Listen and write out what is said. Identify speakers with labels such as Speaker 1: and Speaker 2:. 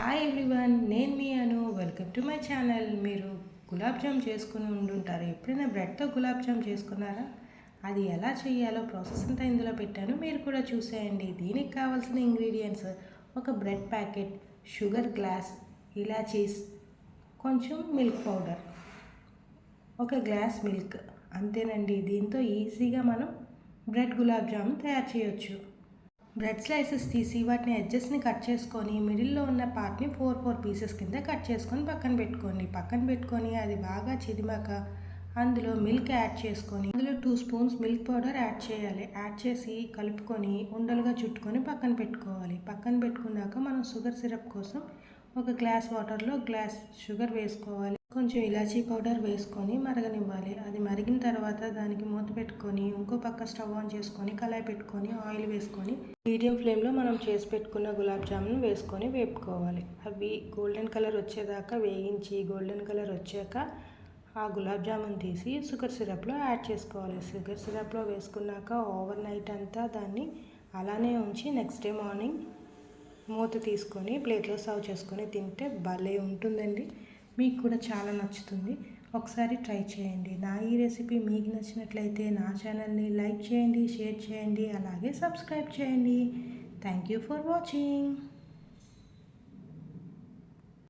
Speaker 1: Hi everyone నేను మీ Anu. Welcome to my channel మీరు gulab jam చేసుకుని ఉండుంటారు. ఎప్పుడైనా బ్రెడ్తో గులాబ్ జామ్ చేసుకున్నారా? అది ఎలా చేయాలో ప్రాసెస్ అంతా ఇందులో పెట్టాను. మీరు కూడా చూసేయండి. దీనికి కావాల్సిన ఇంగ్రీడియంట్స్ ఒక బ్రెడ్ ప్యాకెట్ షుగర్ గ్లాస్ ఇలాచీస్ కొంచెం మిల్క్ పౌడర్ ఒక గ్లాస్ మిల్క్ అంతేనండి. దీంతో ఈజీగా మనం బ్రెడ్ గులాబ్ జామ్ తయారు చేయొచ్చు. బ్రెడ్ స్లైసెస్ తీసి వాటిని ఎడ్జెస్ని కట్ చేసుకొని మిడిల్లో ఉన్న పార్ట్ని ఫోర్ ఫోర్ పీసెస్ కింద కట్ చేసుకొని పక్కన పెట్టుకోండి. పక్కన పెట్టుకొని అది బాగా చిదిమాక అందులో మిల్క్ యాడ్ చేసుకొని అందులో two spoons milk powder add చేయాలి. యాడ్ చేసి కలుపుకొని ఉండలుగా చుట్టుకొని పక్కన పెట్టుకోవాలి. పక్కన పెట్టుకున్నాక మనం షుగర్ సిరప్ కోసం ఒక గ్లాస్ వాటర్లో గ్లాస్ షుగర్ వేసుకోవాలి. కొంచెం ఇలాచీ పౌడర్ వేసుకొని మరగనివ్వాలి. అది మరిగిన తర్వాత దానికి మూత పెట్టుకొని ఇంకో పక్క స్టవ్ ఆన్ చేసుకొని కళాయి పెట్టుకొని ఆయిల్ వేసుకొని మీడియం ఫ్లేమ్లో మనం చేసి పెట్టుకున్న గులాబ్ జామున్ వేసుకొని వేపుకోవాలి. అవి గోల్డెన్ కలర్ వచ్చేదాకా వేయించి గోల్డెన్ కలర్ వచ్చాక ఆ గులాబ్ జామున్ తీసి షుగర్ సిరప్లో యాడ్ చేసుకోవాలి. షుగర్ సిరప్లో వేసుకున్నాక ఓవర్ నైట్ అంతా దాన్ని అలానే ఉంచి నెక్స్ట్ డే మార్నింగ్ మూత తీసుకొని ప్లేట్లో సర్వ్ చేసుకొని తింటే భలే ఉంటుందండి. మీకు కూడా చాలా నచ్చుతుంది. ఒకసారి ట్రై చేయండి. నా ఈ రెసిపీ మీకు నచ్చినట్లయితే నా ఛానల్ని లైక్ చేయండి షేర్ చేయండి అలాగే సబ్స్క్రైబ్ చేయండి. Thank you for watching.